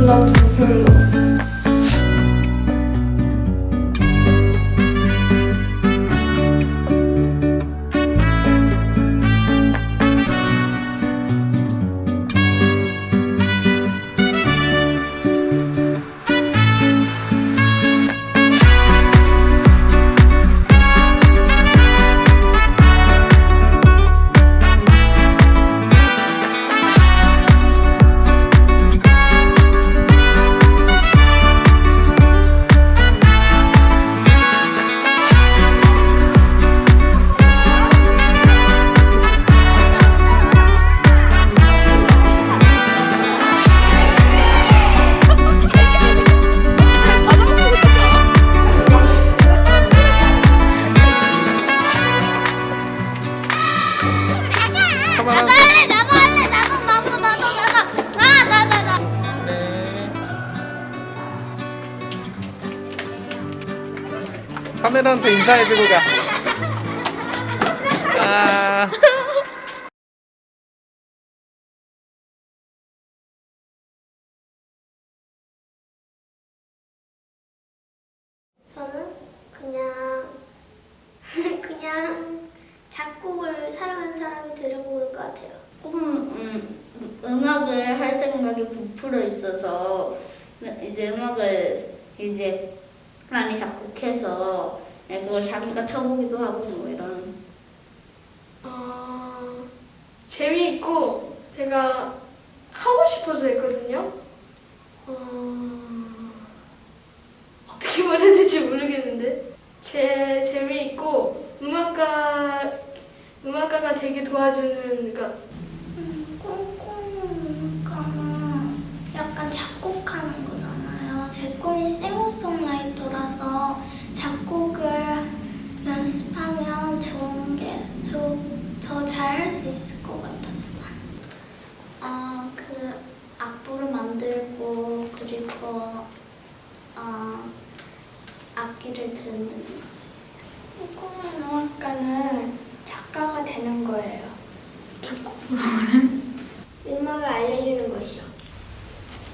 마음대로 불 카메라한테 인사해주고 가. 아. 저는 그냥 그냥 작곡을 사랑하는 사람이 들어보는 것 같아요. 조금 음, 음악을 할 생각이 부풀어 있어서 이제 음악을 이제 많이 작곡해서 네, 그걸 자기가 쳐보기도 하고 뭐 이런 어, 재미있고 제가 하고 싶어서 했거든요. 어, 어떻게 말해야 될지 모르겠는데 제 재미있고 음악가 음악가가 되게 도와주는 그러니까 꿈꾸는 음악가는 약간 작곡하는 거잖아요. 제 꿈이 싱어송라이터라서 작곡을 연습하면 좋은 게더 잘할 수 있을 것 같았어요. 아, 그 악보를 만들고 그리고 어, 악기를 듣는. 꿈꾸는 음악가는 작가가 되는 거예요. 음악을 알려주는 것이요.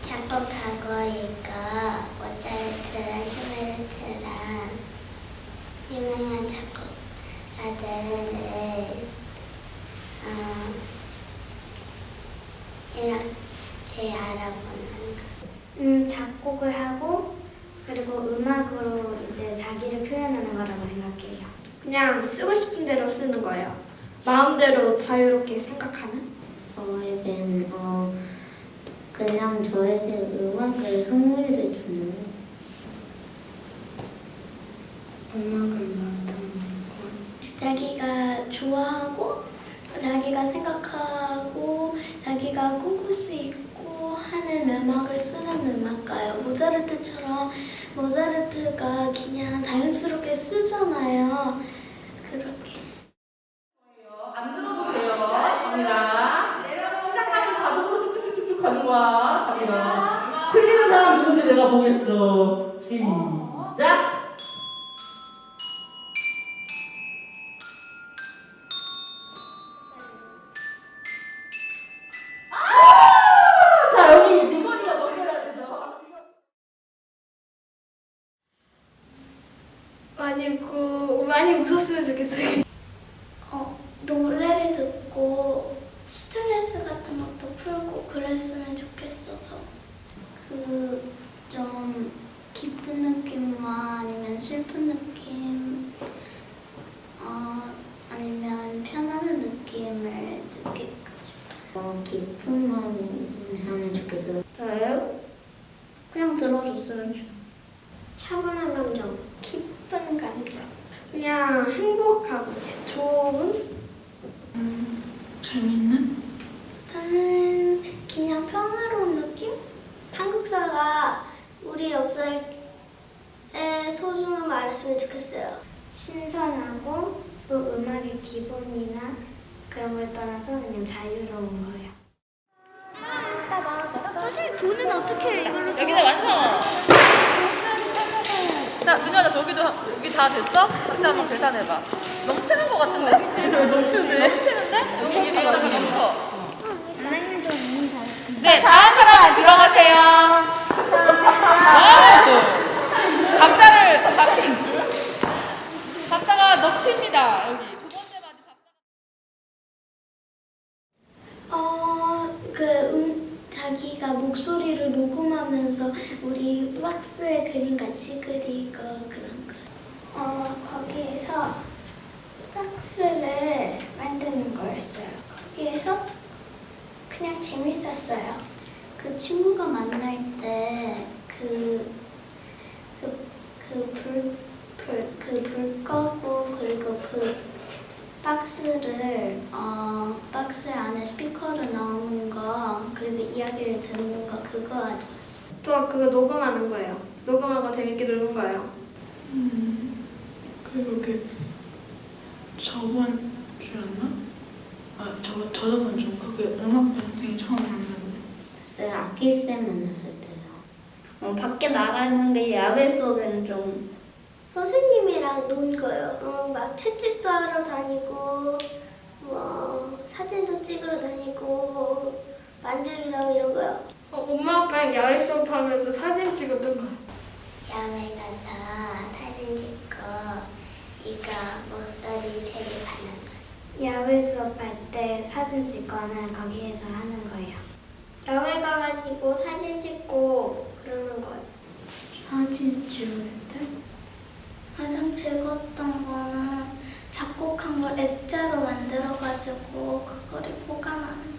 작곡하고 이거 모차르트랑 슈베르트랑 유명한 작곡가들을 어, 이렇게 알아보는 거. 음, 작곡을 하고 그리고 음악으로 이제 자기를 표현하는 거라고 생각해요. 그냥 쓰고 싶은 대로 쓰는 거예요. 마음대로 자유롭게 생각하는. 저에겐 어 그냥 저에게 음악을 흥미를 주는 음악을 만드는 거. 자기가 좋아하고 자기가 생각하고 자기가 꿈꿀 수 있고 하는 음악을 쓰는 음악가요. 모차르트처럼 모차르트가 그냥 자연스럽게 쓰잖아요. 그렇게. 같은 것도 풀고 그랬으면 좋겠어서 그 좀 기쁜 느낌과 아니면 슬픈 느낌 어, 아니면 편안한 느낌을 느끼고 싶어요. 어, 기쁨만 하면 좋겠어요. 저요? 그냥 들어줬으면 좋 차분한 감정, 기쁜 감정 그냥 행복하고 좋은 재밌는? 저는 그냥 평화로운 느낌? 한국사가 우리 역사의 소중함을 알았으면 좋겠어요. 신선하고 음악의 기본이나 그런 걸 떠나서 그냥 자유로운 거예요. 사실 돈은 어떻게 이걸로 여기는 완성. 자, 준현아 저기도 여기 다 됐어? 각자 한번 계산해봐. 넘치는 것 같은데? 넘치는데? 넘치는데? 여기 일자가 넘쳐. 선생님도 이미 다 네, 다음 사람 들어가세요. 아, 각자를 각, 넘칩니다. 여기 두 번째 마디 각자. 어, 그 음, 자기가 목소리를 녹음하면서 우리 박스에 그림 같이 그리고 그런 거. 어, 거기에서 박스를 만드는 거였어요. 거기에서 그냥 재밌었어요. 그 친구가 만날 때 그, 그, 그 불, 불, 그불 꺼고 그리고 그 박스를 어 박스 안에 스피커로 나오는 거 그리고 이야기를 듣는 거 그거 아주 좋았어. 또 그거 녹음하는 거예요. 녹음하고 재밌게 놀는 거예요. 그리고 이렇게 저번 주였나? 아, 저, 저저번 주 그게 음악 방송이 처음 만났는데 네, 악기 쌤 만났을 때요. 어, 밖에 나가 있는 게 야외 수업에는 좀 선생님이랑 논 거요. 어, 막 채집도 하러 다니고 뭐 사진도 찍으러 다니고 만들기도 하고 이런 거요. 어, 엄마 아빠랑 야외 수업하면서 사진 찍었던 거. 야외 가서 사진 찍고 이거 목소리 세개 받는 거. 야외 수업할 때 사진 찍거나 거기에서 하는 거예요. 야외 가가지고 사진 찍고 그러는 거예요. 사진 찍을 즐거웠던 거는 작곡한 걸 액자로 만들어가지고 그거를 보관하는 거지.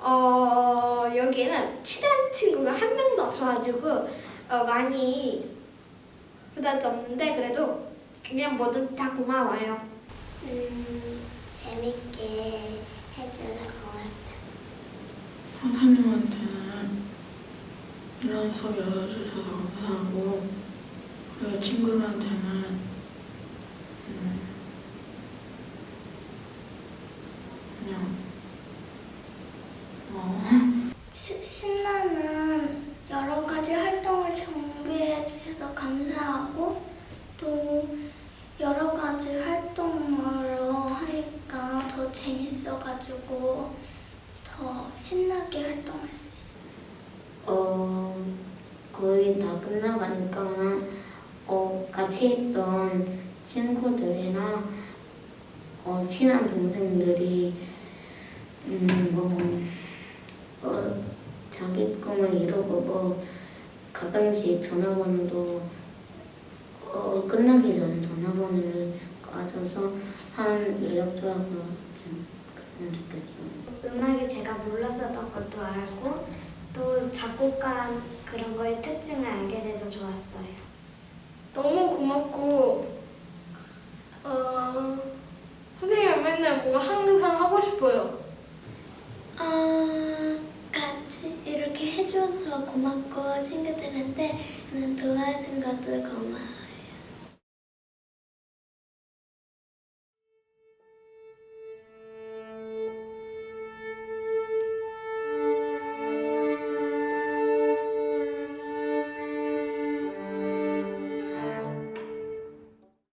어, 여기는 친한 친구가 한 명도 없어가지고 어, 많이 그다지 없는데 그래도 그냥 뭐든 다 고마워요. 음, 재밌게 해주는 것 같아. 선생님한테는 이런 수업 열어주셔서 감사하고 그리고 친구들한테는 음, 그냥 어, 시- 신나는 여러 가지 활동을 준비해 주셔서 감사하고 또 여러 가지 활동으로 하니까 더 재밌어가지고 더 신나게 활동할 수 있어요. 어 끝나가니까 어 같이 있던 친구들이나 어 친한 동생들이 음 뭐 어, 자기 꿈을 이루고 뭐 가끔씩 전화번호도 어 끝나기 전에 전화번호를 가져서 한 연락처가 좀 그랬으면 좋겠어요. 음악이 제가 몰랐었던 것도 알고 또 작곡가 그런 거의 특징을 알게 돼서 좋았어요. 너무 고맙고 어, 선생님 맨날 뭐가 항상 하고 싶어요. 어, 같이 이렇게 해줘서 고맙고 친구들한테 도와준 것도 고마워.